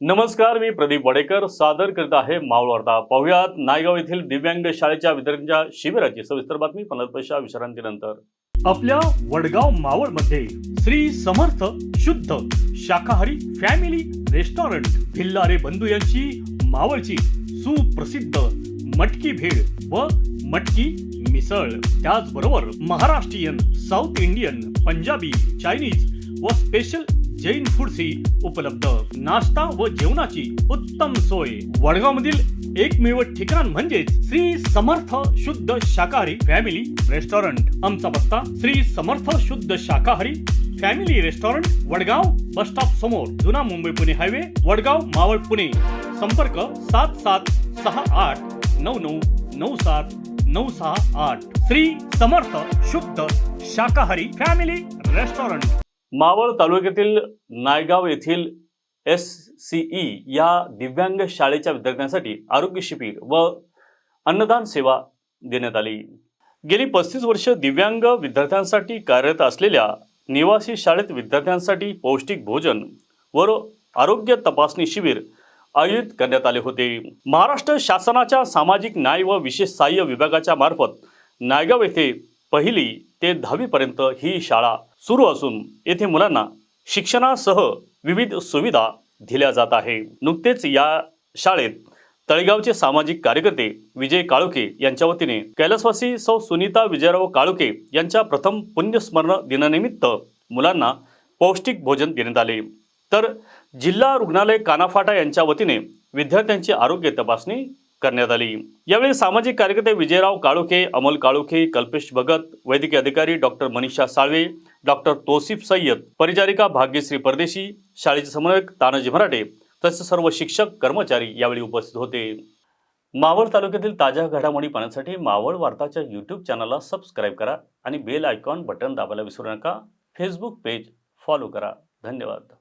नमस्कार मी प्रदीप वडेकर. सादर करीत आहे मावळवार्ता पाहुयात नायगाव येथील दिव्यांग शाळेच्या विद्यार्थ्यांच्या शिबिराची सविस्तर बातमी पंधरा विश्रांतीनंतर. आपल्या वडगाव मावळमध्ये श्री समर्थ शुद्ध शाकाहारी फॅमिली रेस्टॉरंट भिल्लारे बंधू यांची मावळची सुप्रसिद्ध मटकी भेळ व मटकी मिसळ. त्याचबरोबर Maharashtrian south Indian Punjabi Chinese व स्पेशल जैन फूड्स ही उपलब्ध. नाश्ता व जेवणाची उत्तम सोय. वडगाव मधील एकमेव ठिकाण म्हणजेच श्री समर्थ शुद्ध शाकाहारी फॅमिली रेस्टॉरंट आमचा पत्ता श्री समर्थ शुद्ध शाकाहारी family restaurant Vadgaon bus stop समोर जुना मुंबई पुणे हायवे वडगाव मावळ पुणे. संपर्क सात सात सहा आठ नऊ नऊ नऊ सात नऊ सहा आठ. श्री समर्थ शुद्ध शाकाहारी फॅमिली रेस्टॉरंट मावळ तालुक्यातील नायगाव येथील एस सीई या दिव्यांग शाळेच्या विद्यार्थ्यांसाठी आरोग्य शिबिर व अन्नदान सेवा देण्यात आली. गेली पस्तीस वर्ष दिव्यांग विद्यार्थ्यांसाठी कार्यरत असलेल्या निवासी शाळेत विद्यार्थ्यांसाठी पौष्टिक भोजन व आरोग्य तपासणी शिबिर आयोजित करण्यात आले होते. महाराष्ट्र शासनाच्या सामाजिक न्याय व विशेष सहाय्य विभागाच्या मार्फत नायगाव येथे पहिली ते दहावीपर्यंत ही शाळा सुरू असून येथे मुलांना शिक्षणासह विविध सुविधा दिल्या जात आहे. नुकतेच या शाळेत तळेगावचे सामाजिक कार्यकर्ते विजय काळुके यांच्या वतीने कैलासवासी सौ सुनीता विजयराव काळुके यांच्या प्रथम पुण्यस्मरण दिनानिमित्त मुलांना पौष्टिक भोजन देण्यात आले. तर जिल्हा रुग्णालय कानाफाटा यांच्या वतीने विद्यार्थ्यांची आरोग्य तपासणी करण्यात आली. यावेळी सामाजिक कार्यकर्ते विजयराव काळुके अमोल काळुके कल्पेश भगत वैद्यकीय अधिकारी डॉक्टर मनीषा साळवे डॉक्टर तोसिफ सय्यद परिचारिका भाग्यश्री परदेशी शाळेचे समन्वयक तानाजी मराठे तसेच सर्व शिक्षक कर्मचारी यावेळी उपस्थित होते. मावळ तालुक्यातील ताज्या घडामोडी पाहण्यासाठी मावळ वार्ताच्या यूट्यूब चॅनलला सबस्क्राईब करा आणि बेल आयकॉन बटन दाबायला विसरू नका. फेसबुक पेज फॉलो करा. धन्यवाद.